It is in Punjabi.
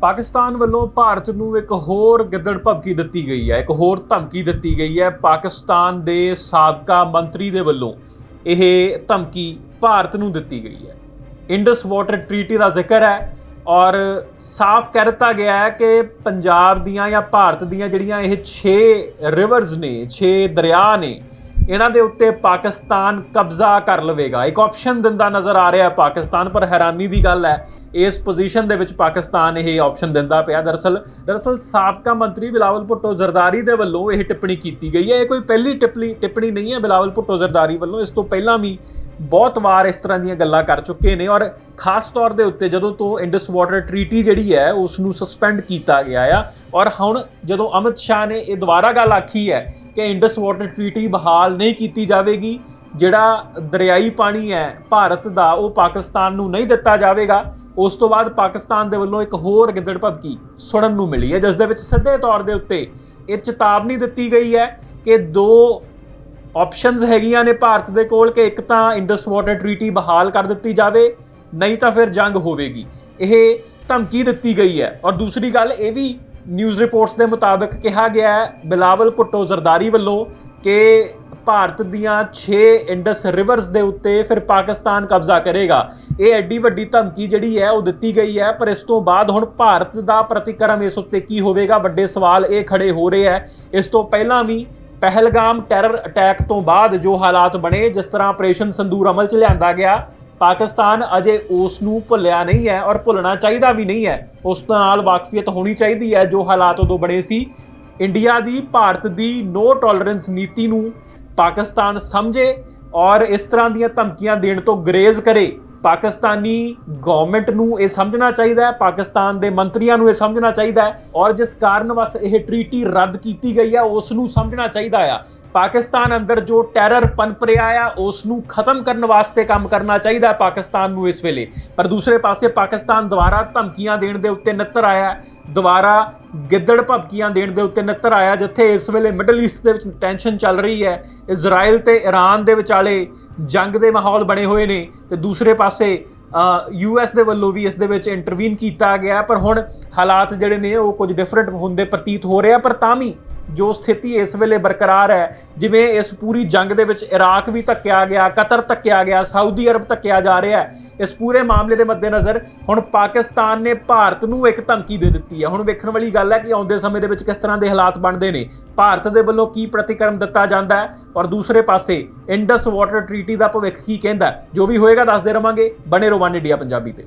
ਪਾਕਿਸਤਾਨ ਵੱਲੋਂ ਭਾਰਤ ਨੂੰ ਇੱਕ ਹੋਰ ਗਿੱਦੜ ਭਮਕੀ ਦਿੱਤੀ ਗਈ ਹੈ, ਇੱਕ ਹੋਰ ਧਮਕੀ ਦਿੱਤੀ ਗਈ ਹੈ। ਪਾਕਿਸਤਾਨ ਦੇ ਸਾਬਕਾ ਮੰਤਰੀ ਦੇ ਵੱਲੋਂ ਇਹ ਧਮਕੀ ਭਾਰਤ ਨੂੰ ਦਿੱਤੀ ਗਈ ਹੈ। ਇੰਡਸ ਵਾਟਰ ਟ੍ਰੀਟੀ ਦਾ ਜ਼ਿਕਰ ਹੈ ਔਰ ਸਾਫ਼ ਕਹਿ ਦਿੱਤਾ ਗਿਆ ਹੈ ਕਿ ਪੰਜਾਬ ਦੀਆਂ ਜਾਂ ਭਾਰਤ ਦੀਆਂ ਜਿਹੜੀਆਂ ਇਹ 6 ਰਿਵਰਸ ਨੇ 6 ਦਰਿਆ ਨੇ ਇਹਨਾਂ ਦੇ ਉੱਤੇ ਪਾਕਿਸਤਾਨ ਕਬਜ਼ਾ ਕਰ ਲਵੇਗਾ। ਇੱਕ ਆਪਸ਼ਨ ਦਿੰਦਾ ਨਜ਼ਰ ਆ ਰਿਹਾ ਪਾਕਿਸਤਾਨ, ਪਰ ਹੈਰਾਨੀ ਦੀ ਗੱਲ ਹੈ, ਇਸ ਪੋਜੀਸ਼ਨ ਦੇ ਵਿੱਚ ਪਾਕਿਸਤਾਨ ਇਹ ਆਪਸ਼ਨ ਦਿੰਦਾ ਪਿਆ। ਦਰਅਸਲ ਦਰਅਸਲ ਸਾਬਕਾ ਮੰਤਰੀ ਬਿਲਾਵਲ ਭੁੱਟੋ ਜ਼ਰਦਾਰੀ ਦੇ ਵੱਲੋਂ ਇਹ ਟਿੱਪਣੀ ਕੀਤੀ ਗਈ ਹੈ। ਇਹ ਕੋਈ ਪਹਿਲੀ ਟਿੱਪਣੀ ਟਿੱਪਣੀ ਨਹੀਂ ਹੈ ਬਿਲਾਵਲ ਭੁੱਟੋ ਜ਼ਰਦਾਰੀ ਵੱਲੋਂ। ਇਸ ਤੋਂ ਪਹਿਲਾਂ ਵੀ ਬਹੁਤ ਵਾਰ ਇਸ ਤਰ੍ਹਾਂ ਦੀਆਂ ਗੱਲਾਂ ਕਰ ਚੁੱਕੇ ਨੇ ਔਰ ਖਾਸ ਤੌਰ ਦੇ ਉੱਤੇ ਜਦੋਂ ਤੋਂ ਇੰਡਸ ਵਾਟਰ ਟ੍ਰੀਟੀ ਜਿਹੜੀ ਹੈ ਉਸ ਨੂੰ ਸਸਪੈਂਡ ਕੀਤਾ ਗਿਆ ਆ ਔਰ ਹੁਣ ਜਦੋਂ ਅਮਿਤ ਸ਼ਾਹ ਨੇ ਇਹ ਦੁਬਾਰਾ ਗੱਲ ਆਖੀ ਹੈ ਕਿ ਇੰਡਸ ਵਾਟਰ ਟ੍ਰੀਟੀ ਬਹਾਲ ਨਹੀਂ ਕੀਤੀ ਜਾਵੇਗੀ, ਜਿਹੜਾ ਦਰਿਆਈ ਪਾਣੀ ਹੈ ਭਾਰਤ ਦਾ, ਉਹ ਪਾਕਿਸਤਾਨ ਨੂੰ ਨਹੀਂ ਦਿੱਤਾ ਜਾਵੇਗਾ, ਉਸ ਤੋਂ ਬਾਅਦ ਪਾਕਿਸਤਾਨ ਦੇ ਵੱਲੋਂ ਇੱਕ ਹੋਰ ਗਿੱਦੜ ਭਬਕੀ ਸੁਣਨ ਨੂੰ ਮਿਲੀ ਹੈ, ਜਿਸ ਦੇ ਵਿੱਚ ਸਿੱਧੇ ਤੌਰ ਦੇ ਉੱਤੇ ਇਹ ਚੇਤਾਵਨੀ ਦਿੱਤੀ ਗਈ ਹੈ ਕਿ ਦੋ ਆਪਸ਼ਨਸ ਹੈਗੀਆਂ ਨੇ ਭਾਰਤ ਦੇ ਕੋਲ ਕਿ ਇੱਕ ਤਾਂ ਇੰਡਸ ਵਾਟਰ ਟ੍ਰੀਟੀ ਬਹਾਲ ਕਰ ਦਿੱਤੀ ਜਾਵੇ, ਨਹੀਂ ਤਾਂ ਫਿਰ ਜੰਗ ਹੋਵੇਗੀ। ਇਹ ਧਮਕੀ ਦਿੱਤੀ ਗਈ ਹੈ। ਔਰ ਦੂਸਰੀ ਗੱਲ ਇਹ ਵੀ ਨਿਊਜ਼ ਰਿਪੋਰਟਸ ਦੇ ਮੁਤਾਬਕ ਕਿਹਾ ਗਿਆ ਹੈ, ਬਿਲਾਵਲ ਭੁੱਟੋ ਜ਼ਰਦਾਰੀ ਵੱਲੋਂ ਕਿ ਭਾਰਤ ਦੀਆਂ 6 ਇੰਡਸ ਰਿਵਰਸ ਦੇ ਉੱਤੇ ਫਿਰ ਪਾਕਿਸਤਾਨ ਕਬਜ਼ਾ ਕਰੇਗਾ। ਇਹ ਐਡੀ ਵੱਡੀ ਧਮਕੀ ਜਿਹੜੀ ਹੈ, ਉਹ ਦਿੱਤੀ ਗਈ ਹੈ, ਪਰ ਇਸ ਤੋਂ ਬਾਅਦ ਹੁਣ ਭਾਰਤ ਦਾ ਪ੍ਰਤੀਕਰਮ ਇਸ ਉੱਤੇ ਕੀ ਹੋਵੇਗਾ, ਵੱਡੇ ਸਵਾਲ ਇਹ ਖੜੇ ਹੋ ਰਹੇ ਹੈ। ਇਸ ਤੋਂ ਪਹਿਲਾਂ ਵੀ ਪਹਿਲਗਾਮ ਟੈਰਰ ਅਟੈਕ ਤੋਂ ਬਾਅਦ ਜੋ ਹਾਲਾਤ ਬਣੇ, ਜਿਸ ਤਰ੍ਹਾਂ ਆਪਰੇਸ਼ਨ ਸੰਦੂਰ ਅਮਲ 'ਚ ਲਿਆਂਦਾ ਗਿਆ, ਪਾਕਿਸਤਾਨ ਅਜੇ ਉਸ ਨੂੰ ਭੁੱਲਿਆ ਨਹੀਂ ਹੈ ਔਰ ਭੁੱਲਣਾ ਚਾਹੀਦਾ ਵੀ ਨਹੀਂ ਹੈ। ਉਸ ਨਾਲ ਵਾਕਫੀਅਤ ਹੋਣੀ ਚਾਹੀਦੀ ਹੈ, ਜੋ ਹਾਲਾਤ ਉਦੋਂ ਬਣੇ ਸੀ। ਇੰਡੀਆ ਦੀ ਭਾਰਤ ਦੀ ਨੋ ਟੋਲਰੈਂਸ ਨੀਤੀ ਨੂੰ ਪਾਕਿਸਤਾਨ ਸਮਝੇ ਔਰ ਇਸ ਤਰ੍ਹਾਂ ਦੀਆਂ ਧਮਕੀਆਂ ਦੇਣ ਤੋਂ ਗਰੇਜ਼ ਕਰੇ। ਪਾਕਿਸਤਾਨੀ ਗਵਰਨਮੈਂਟ ਨੂੰ ਇਹ ਸਮਝਣਾ ਚਾਹੀਦਾ ਹੈ, ਪਾਕਿਸਤਾਨ ਦੇ ਮੰਤਰੀਆਂ ਨੂੰ ਇਹ ਸਮਝਣਾ ਚਾਹੀਦਾ ਹੈ ਔਰ ਜਿਸ ਕਾਰਨ ਵਸ ਇਹ ਟ੍ਰੀਟੀ ਰੱਦ ਕੀਤੀ ਗਈ ਹੈ ਉਸ ਨੂੰ ਸਮਝਣਾ ਚਾਹੀਦਾ ਆ ਪਾਕਿਸਤਾਨ ਅੰਦਰ ਜੋ ਟੈਰਰ ਪਨਪ ਰਿਹਾ ਆ ਉਸ ਨੂੰ ਖਤਮ ਕਰਨ ਵਾਸਤੇ ਕੰਮ ਕਰਨਾ ਚਾਹੀਦਾ ਹੈ ਪਾਕਿਸਤਾਨ ਨੂੰ ਇਸ ਵੇਲੇ ਪਰ ਦੂਸਰੇ ਪਾਸੇ ਪਾਕਿਸਤਾਨ ਦੁਬਾਰਾ ਧਮਕੀਆਂ ਦੇਣ ਦੇ ਉੱਤੇ ਨੱਤਰ ਆਇਆ ਹੈ। ਗਿੱਦੜ ਭਬਕੀਆਂ ਦੇਣ ਦੇ ਉੱਤੇ ਨਤਰ ਆਇਆ, ਜਿੱਥੇ ਇਸ ਵੇਲੇ ਮਿਡਲ ਈਸਟ ਦੇ ਵਿੱਚ ਟੈਨਸ਼ਨ ਚੱਲ ਰਹੀ ਹੈ। ਇਜ਼ਰਾਈਲ ਤੇ ਈਰਾਨ ਦੇ ਵਿਚਾਲੇ ਜੰਗ ਦੇ ਮਾਹੌਲ ਬਣੇ ਹੋਏ ਨੇ ਤੇ ਦੂਸਰੇ ਪਾਸੇ ਯੂਐਸ ਦੇ ਵੱਲੋਂ ਵੀ ਇਸ ਦੇ ਵਿੱਚ ਇੰਟਰਵੀਨ ਕੀਤਾ ਗਿਆ ਪਰ ਹੁਣ ਹਾਲਾਤ ਜਿਹੜੇ ਨੇ ਉਹ ਕੁਝ ਡਿਫਰੈਂਟ ਹੁੰਦੇ ਪ੍ਰਤੀਤ ਹੋ ਰਿਹਾ ਪਰ ਤਾਂ ਵੀ ਜੋ ਸਥਿਤੀ ਇਸ ਵੇਲੇ ਬਰਕਰਾਰ ਹੈ, ਜਿਵੇਂ ਇਸ ਪੂਰੀ ਜੰਗ ਦੇ ਵਿੱਚ ਇਰਾਕ ਵੀ ਧੱਕਿਆ ਗਿਆ, ਕਤਰ ਧੱਕਿਆ ਗਿਆ, ਸਾਊਦੀ ਅਰਬ ਧੱਕਿਆ ਜਾ ਰਿਹਾ ਹੈ, ਇਸ ਪੂਰੇ ਮਾਮਲੇ ਦੇ ਮੱਦੇਨਜ਼ਰ ਹੁਣ ਪਾਕਿਸਤਾਨ ਨੇ ਭਾਰਤ ਨੂੰ ਇੱਕ ਧਮਕੀ ਦੇ ਦਿੱਤੀ ਹੈ। ਹੁਣ ਵੇਖਣ ਵਾਲੀ ਗੱਲ ਹੈ ਕਿ ਆਉਂਦੇ ਸਮੇਂ ਦੇ ਵਿੱਚ ਕਿਸ ਤਰ੍ਹਾਂ ਦੇ ਹਾਲਾਤ ਬਣਦੇ ਨੇ। ਭਾਰਤ ਦੇ ਵੱਲੋਂ ਕੀ ਪ੍ਰਤੀਕਰਮ ਦਿੱਤਾ ਜਾਂਦਾ ਹੈ ਔਰ ਦੂਸਰੇ ਪਾਸੇ ਇੰਡਸ ਵਾਟਰ ਟ੍ਰੀਟੀ ਦਾ ਭਵਿੱਖ ਕੀ ਕਹਿੰਦਾ ਜੋ ਵੀ ਹੋਏਗਾ ਦੱਸਦੇ ਰਵਾਂਗੇ। ਬਣੇ ਰਹੋ ਵਨ ਇੰਡੀਆ ਪੰਜਾਬੀ ਤੇ।